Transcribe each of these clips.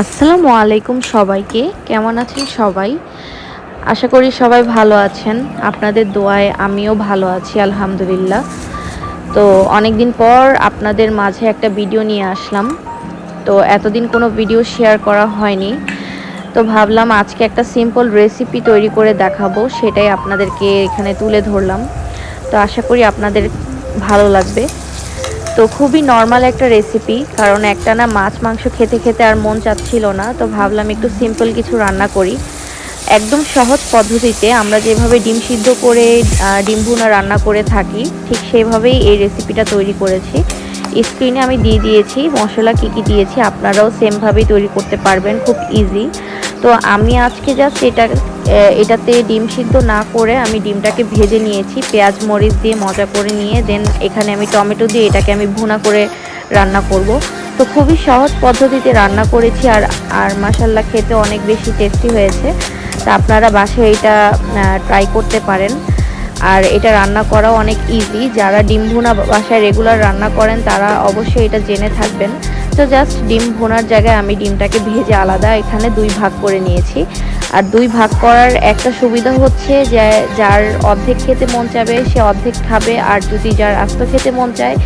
আসসালামু আলাইকুম সবাইকে। কেমন আছেন সবাই? আশা করি সবাই ভালো আছেন। আপনাদের দোয়ায় আমিও ভালো আছি, আলহামদুলিল্লাহ। তো অনেক দিন পর আপনাদের মাঝে একটা ভিডিও নিয়ে আসলাম। তো এতদিন কোনো ভিডিও শেয়ার করা হয়নি। তো ভাবলাম আজকে একটা সিম্পল রেসিপি তৈরি করে দেখাবো, সেটাই আপনাদেরকে এখানে তুলে ধরলাম। তো আশা করি আপনাদের ভালো লাগবে। তো খুবই নর্মাল একটা রেসিপি কারণ একটা না মাছ মাংস খেতে খেতে আর মন চাচ্ছিল না, তো ভাবলাম একটু সিম্পল কিছু রান্না করি। একদম সহজ পদ্ধতিতে আমরা যেভাবে ডিম সিদ্ধ করে ডিম ভুনা রান্না করে থাকি, ঠিক সেভাবেই এই রেসিপিটা তৈরি করেছি। স্ক্রিনে আমি দিয়ে দিয়েছি, মশলা কী কী দিয়েছি, আপনারাও সেমভাবেই তৈরি করতে পারবেন, খুব ইজি তো আমি আজকে জাস্ট এটা এটাতে ডিম সিদ্ধ না করে আমি ডিমটাকে ভেজে নিয়েছি, পেঁয়াজ, মরিচ দিয়ে মজা করে নিয়ে দেন এখানে আমি টমেটো দিয়ে এটাকে আমি ভুনা করে রান্না করব। তো খুবই সহজ পদ্ধতিতে রান্না করেছি আর আর মাসাল্লা খেতে অনেক বেশি টেস্টি হয়েছে। তা আপনারা বাসায় এটা ট্রাই করতে পারেন। আর এটা রান্না করাও অনেক ইজি যারা ডিম ভুনা বাসায় রেগুলার রান্না করেন, তারা অবশ্যই এটা জেনে থাকবেন। তো জাস্ট ডিম ভোনার জায়গায় আমি ডিমটাকে ভেজে আলাদা এখানে দুই ভাগ করে নিয়েছি। আর দুই ভাগ করার একটা সুবিধা হচ্ছে যে যার অর্ধেক খেতে মন চাবে, সে অর্ধেক খাবে। আর যদি যার আস্ত খেতে মন চায়,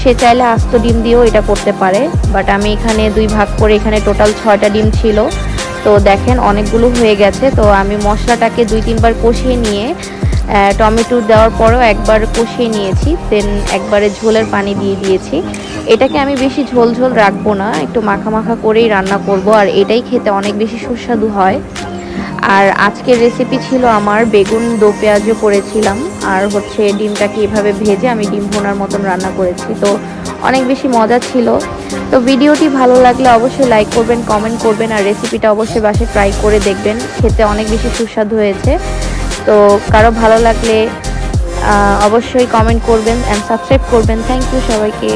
সে চাইলে আস্ত ডিম দিয়েও এটা করতে পারে। বাট আমি এখানে দুই ভাগ করে এখানে টোটাল ছয়টা ডিম ছিল। তো দেখেন, অনেকগুলো হয়ে গেছে। তো আমি মশলাটাকে দুই তিনবার কষিয়ে নিয়ে টমেটো দেওয়ার পরেও একবার কষিয়ে নিয়েছি। দেন একবারে ঝোলের পানি দিয়ে দিয়েছি। এটাকে আমি বেশি ঝোল ঝোল রাখব না। একটু মাখা মাখা করেই রান্না করব। আর এটাই খেতে অনেক বেশি সুস্বাদু হয়। আর আজকের রেসিপি ছিল আমার বেগুন দো পেঁয়াজও করেছিলাম। আর হচ্ছে ডিমটাকে এভাবে ভেজে আমি ডিম ভোনার মতন রান্না করেছি। তো অনেক বেশি মজা ছিল। তো ভিডিওটি ভালো লাগলে অবশ্যই লাইক করবেন কমেন্ট করবেন, আর রেসিপিটা অবশ্যই বাসে ট্রাই করে দেখবেন। খেতে অনেক বেশি সুস্বাদু হয়েছে। তো কারও ভালো লাগলে অবশ্যই কমেন্ট করবেন অ্যান্ড সাবস্ক্রাইব করবেন। থ্যাংক ইউ সবাইকে।